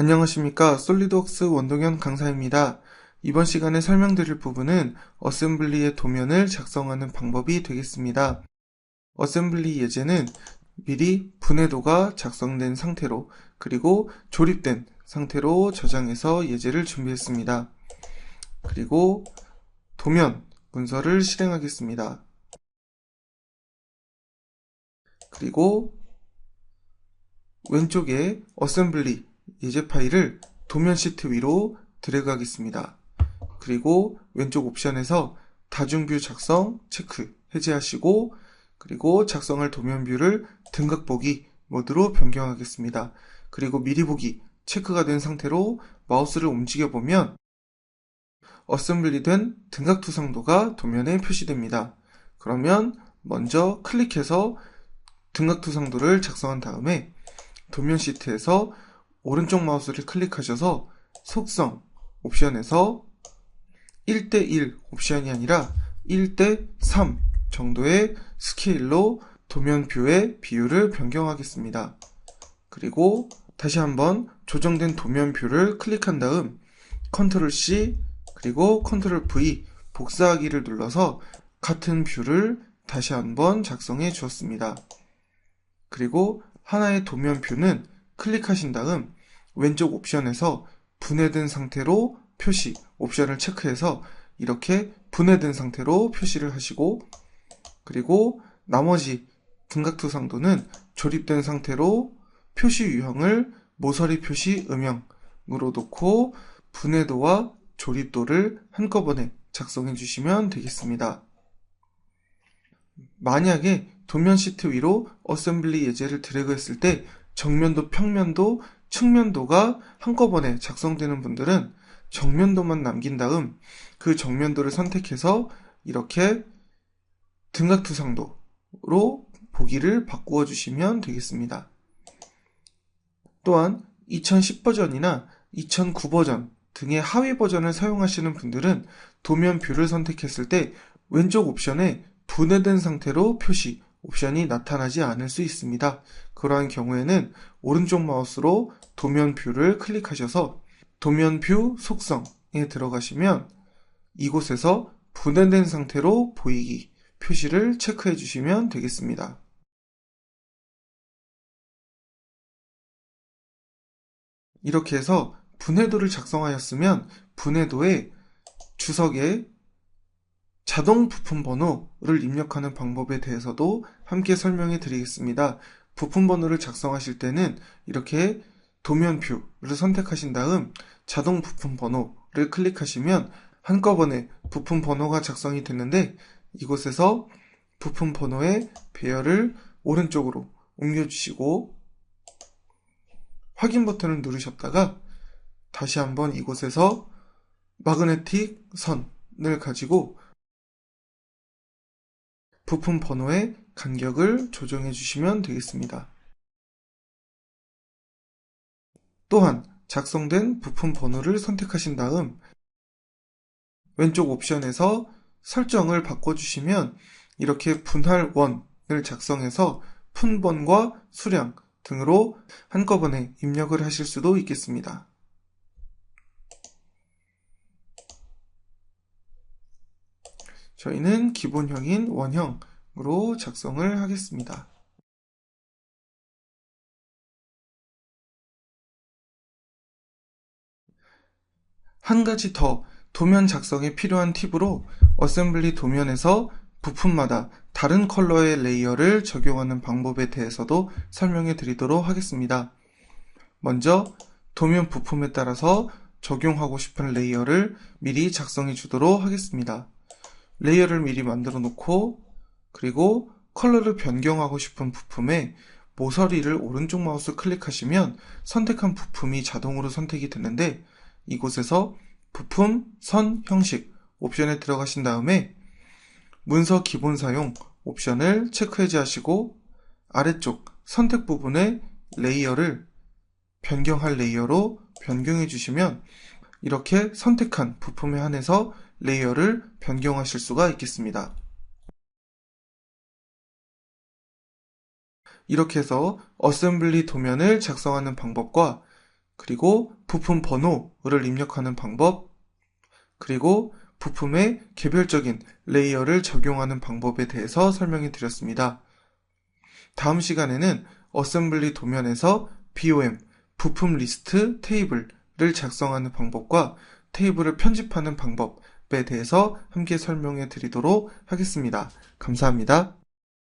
안녕하십니까 솔리드웍스 원동현 강사입니다. 이번 시간에 설명드릴 부분은 어셈블리의 도면을 작성하는 방법이 되겠습니다. 어셈블리 예제는 미리 분해도가 작성된 상태로 그리고 조립된 상태로 저장해서 예제를 준비했습니다. 그리고 도면 문서를 실행하겠습니다. 그리고 왼쪽에 어셈블리 예제 파일을 도면 시트 위로 드래그 하겠습니다. 그리고 왼쪽 옵션에서 다중뷰 작성 체크 해제하시고 그리고 작성할 도면 뷰를 등각 보기 모드로 변경하겠습니다. 그리고 미리 보기 체크가 된 상태로 마우스를 움직여 보면 어셈블리된 등각 투상도가 도면에 표시됩니다. 그러면 먼저 클릭해서 등각 투상도를 작성한 다음에 도면 시트에서 오른쪽 마우스를 클릭하셔서 속성 옵션에서 1대1 옵션이 아니라 1대3 정도의 스케일로 도면 뷰의 비율을 변경하겠습니다. 그리고 다시 한번 조정된 도면 뷰를 클릭한 다음 컨트롤 C 그리고 컨트롤 V 복사하기를 눌러서 같은 뷰를 다시 한번 작성해 주었습니다. 그리고 하나의 도면 뷰는 클릭하신 다음 왼쪽 옵션에서 분해된 상태로 표시 옵션을 체크해서 이렇게 분해된 상태로 표시를 하시고 그리고 나머지 등각투상도는 조립된 상태로 표시 유형을 모서리 표시 음영으로 놓고 분해도와 조립도를 한꺼번에 작성해 주시면 되겠습니다. 만약에 도면 시트 위로 어셈블리 예제를 드래그 했을 때 정면도 평면도 측면도가 한꺼번에 작성되는 분들은 정면도만 남긴 다음 그 정면도를 선택해서 이렇게 등각투상도로 보기를 바꾸어 주시면 되겠습니다. 또한 2010 버전이나 2009 버전 등의 하위 버전을 사용하시는 분들은 도면 뷰를 선택했을 때 왼쪽 옵션에 분해된 상태로 표시 옵션이 나타나지 않을 수 있습니다. 그러한 경우에는 오른쪽 마우스로 도면 뷰를 클릭하셔서 도면 뷰 속성에 들어가시면 이곳에서 분해된 상태로 보이기 표시를 체크해 주시면 되겠습니다. 이렇게 해서 분해도를 작성하였으면 분해도에 주석에 자동 부품 번호를 입력하는 방법에 대해서도 함께 설명해 드리겠습니다. 부품 번호를 작성하실 때는 이렇게 도면 뷰를 선택하신 다음 자동 부품 번호를 클릭하시면 한꺼번에 부품 번호가 작성이 됐는데 이곳에서 부품 번호의 배열을 오른쪽으로 옮겨주시고 확인 버튼을 누르셨다가 다시 한번 이곳에서 마그네틱 선을 가지고 부품 번호의 간격을 조정해 주시면 되겠습니다. 또한 작성된 부품 번호를 선택하신 다음 왼쪽 옵션에서 설정을 바꿔주시면 이렇게 분할원을 작성해서 푼번과 수량 등으로 한꺼번에 입력을 하실 수도 있겠습니다. 저희는 기본형인 원형으로 작성을 하겠습니다. 한 가지 더 도면 작성에 필요한 팁으로 어셈블리 도면에서 부품마다 다른 컬러의 레이어를 적용하는 방법에 대해서도 설명해 드리도록 하겠습니다. 먼저 도면 부품에 따라서 적용하고 싶은 레이어를 미리 작성해 주도록 하겠습니다. 레이어를 미리 만들어 놓고 그리고 컬러를 변경하고 싶은 부품에 모서리를 오른쪽 마우스 클릭하시면 선택한 부품이 자동으로 선택이 되는데 이곳에서 부품, 선, 형식 옵션에 들어가신 다음에 문서 기본 사용 옵션을 체크 해제하시고 아래쪽 선택 부분의 레이어를 변경할 레이어로 변경해 주시면 이렇게 선택한 부품에 한해서 레이어를 변경하실 수가 있겠습니다. 이렇게 해서 어셈블리 도면을 작성하는 방법과 그리고 부품 번호를 입력하는 방법, 그리고 부품의 개별적인 레이어를 적용하는 방법에 대해서 설명해 드렸습니다. 다음 시간에는 어셈블리 도면에서 BOM, 부품 리스트 테이블을 작성하는 방법과 테이블을 편집하는 방법에 대해서 함께 설명해 드리도록 하겠습니다. 감사합니다.